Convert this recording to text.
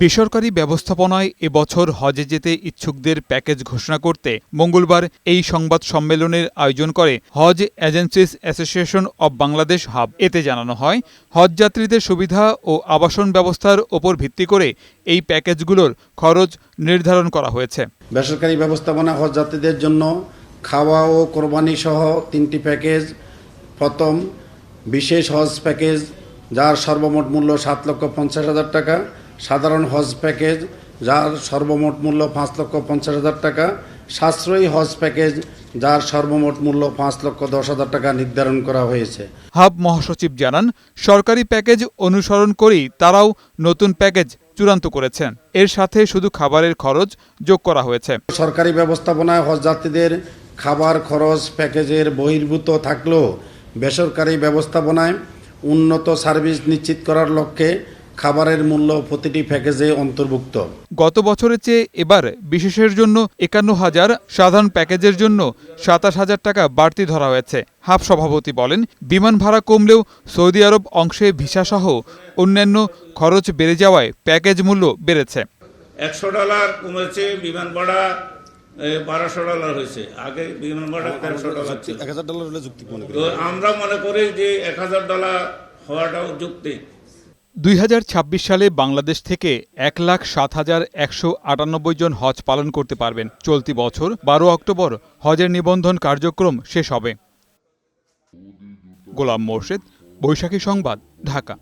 বেসরকারি ব্যবস্থাপনায় এবছর হজে যেতে ইচ্ছুকদের প্যাকেজ ঘোষণা করতে মঙ্গলবার এই সংবাদ সম্মেলনের আয়োজন করে Hajj agencies association of Bangladesh HAAB. এতে জানানো হয়, হজ যাত্রীদের সুবিধা ও আবাসন ব্যবস্থার ওপর ভিত্তি করে এই প্যাকেজগুলোর খরচ নির্ধারণ করা হয়েছে। বেসরকারি ব্যবস্থাপনা হজ যাত্রীদের জন্য খাওয়া ও কোরবানি সহ তিনটি প্যাকেজ। প্রথম বিশেষ হজ প্যাকেজ, যার সর্বমোট মূল্য সাত লক্ষ পঞ্চাশ হাজার টাকা। সাধারণ হজ প্যাকেজ যার সর্বমোট মূল্য পাঁচ লক্ষ পঞ্চাশ হাজার টাকা। সাশ্রয়ী হজ প্যাকেজ যার সর্বমোট মূল্য পাঁচ লক্ষ দশ হাজার টাকা নির্ধারণ করা হয়েছে। হাব মহাসচিব জানান সরকারি প্যাকেজ অনুসরণ করেই তারাও নতুন প্যাকেজ চূড়ান্ত করেছেন। এর সাথে শুধু খাবারের খরচ যোগ করা হয়েছে। সরকারি ব্যবস্থাপনায় হজ যাত্রীদের খাবার খরচ প্যাকেজের বহির্ভূত থাকলেও বেসরকারি ব্যবস্থাপনায় উন্নত সার্ভিস নিশ্চিত করার লক্ষ্যে খাবারের মূল্য প্রতিটি প্যাকেজে অন্তর্ভুক্ত। গত বছরের চেয়ে এবার বিশেষের জন্য একান্ন হাজার সাধারণ প্যাকেজের জন্য সাতাশ হাজার টাকা বাড়তি ধরা হয়েছে। হাফ সভাপতি বলেন বিমান ভাড়া কমলেও সৌদি আরব অংশে ভিসাসহ অন্যান্য খরচ বেড়ে যাওয়ায় প্যাকেজ মূল্য বেড়েছে। একশো ডলার কমেছে বিমান ভাড়া বারোশো ডলার হয়েছে। আগে বিমান ভাড়া তেরোশো ডলার ছিল। এক হাজার ডলার যুক্তি মনে করি। আমরা মনে করি যে এক হাজার ডলার হওয়াটাও যুক্তি। দুই হাজার ছাব্বিশ সালে বাংলাদেশ থেকে এক লাখ সাত হাজার একশো আটানব্বই জন হজ পালন করতে পারবেন। চলতি বছর বারো অক্টোবর হজের নিবন্ধন কার্যক্রম শেষ হবে। গোলাম মোর্শেদ, বৈশাখী সংবাদ, ঢাকা।